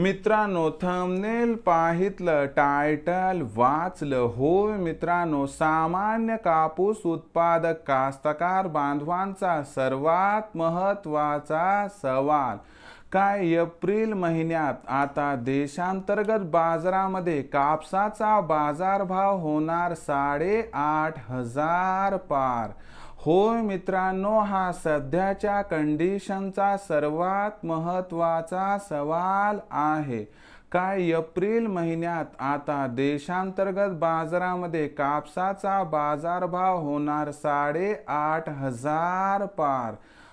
मित्रांनो thumbnail पाहितलं title वाचलं. होय मित्रांनो सामान्य कापूस उत्पादक कास्तकार बांधवांचा सर्वात महत्त्वाचा सवाल. काय एप्रिल महिन्यात आता देशांतर्गत बाजारामध्ये कापसाचा बाजारभाव होणार साडेआठ हजार पार. होय मित्रांनो हा सध्याच्या कंडिशनचा सर्वात महत्त्वाचा सवाल आहे. काय एप्रिल महिन्यात आता देशांतर्गत बाजारामध्ये कापसाचा बाजारभाव होणार साडेआठ हजार पार?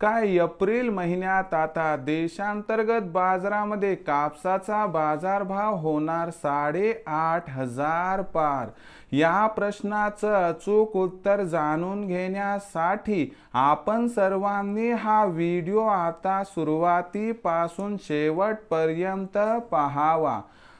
काय एप्रिल महिन्यात आता देशांतर्गत बाजारामध्ये कापसाचा बाजारभाव होणार साडेआठ हजार पार? या प्रश्नाचं अचूक उत्तर जाणून घेण्यासाठी आपण सर्वांनी हा व्हिडिओ आता सुरुवातीपासून शेवटपर्यंत पाहावा.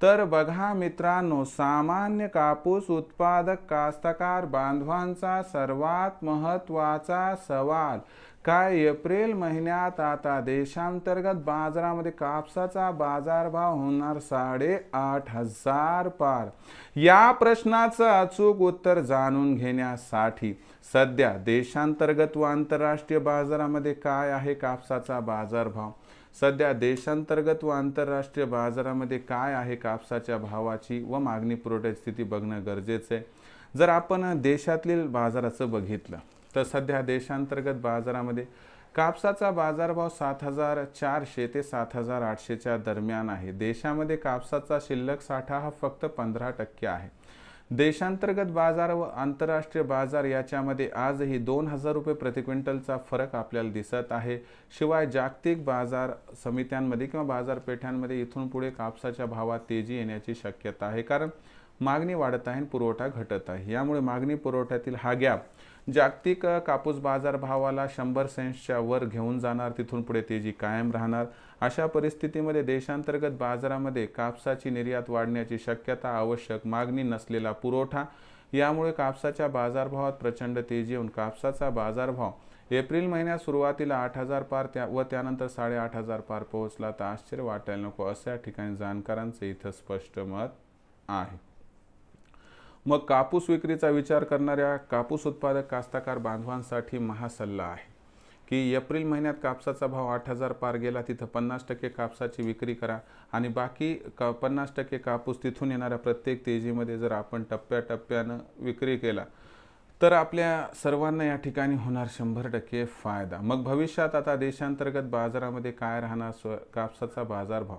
तर बघा मित्रांनो सामान्य कापूस उत्पादक कास्तकार बांधवांचा सर्वात महत्त्वाचा सवाल काय एप्रिल महिन्यात आता देशांतर्गत बाजारामध्ये कापसाचा बाजारभाव होणार साडेआठ हजार पार? या प्रश्नाचं अचूक उत्तर जाणून घेण्यासाठी सध्या देशांतर्गत व आंतरराष्ट्रीय बाजारामध्ये काय आहे कापसाचा बाजारभाव? सध्या देशांतर्गत व आंतरराष्ट्रीय बाजारामध्ये काय आहे कापसाच्या भावाची व मागणी पुरवठ्याची स्थिती बघणं गरजेचं आहे. जर आपण देशातील बाजाराचं बघितलं तर सध्या देशांतर्गत बाजारामध्ये कापसाचा बाजारभाव सात हजार चारशे ते सात हजार आठशेच्या दरम्यान आहे. देशामध्ये कापसाचा शिल्लक साठा हा फक्त पंधरा टक्के आहे. देशांतर्गत बाजार व आंतरराष्ट्रीय बाजार याच्यामध्ये आजही दोन हजार रुपये प्रति क्विंटलचा फरक आपल्याला दिसत आहे. शिवाय जागतिक बाजार समित्यांमध्ये किंवा बाजारपेठांमध्ये इथून पुढे कापसाच्या भावात तेजी येण्याची शक्यता आहे. कारण मागणी वाढत आहे आणि पुरवठा घटत आहे. यामुळे मागणी पुरवठ्यातील हा गॅप जागतिक कापूस बाजार भावाला शंभर सेंट्सच्या वर घेऊन जाणार. तिथून पुढे तेजी कायम राहणार. अशा परिस्थितीमध्ये देशांतर्गत बाजारामध्ये कापसाची निर्यात वाढण्याची शक्यता आवश्यक. मागणी नसलेला पुरवठा. यामुळे कापसाच्या बाजारभावात प्रचंड तेजी येऊन कापसाचा बाजारभाव एप्रिल महिन्यात सुरुवातीला आठ हजार पार त्या व त्यानंतर साडेआठ हजार पार पोहोचला. तर आश्चर्य वाटायला नको. अशा ठिकाणी जाणकारांचं इथं स्पष्ट मत आहे. मग कापूस विक्रीचा विचार करणाऱ्या कापूस उत्पादक कास्ताकार बांधवांसाठी महासल्ला आहे. की एप्रिल महिन्यात कापसाचा भाव आठ हजार पार गेला तिथं पन्नास टक्के कापसाची विक्री करा आणि बाकी का पन्नास टक्के कापूस तिथून येणाऱ्या प्रत्येक तेजीमध्ये जर आपण टप्प्याटप्प्यानं विक्री केला तर आपल्या सर्वांना या ठिकाणी होणार शंभर टक्के फायदा. मग भविष्यात आता देशांतर्गत बाजारामध्ये काय राहणार स्व कापसाचा बाजारभाव?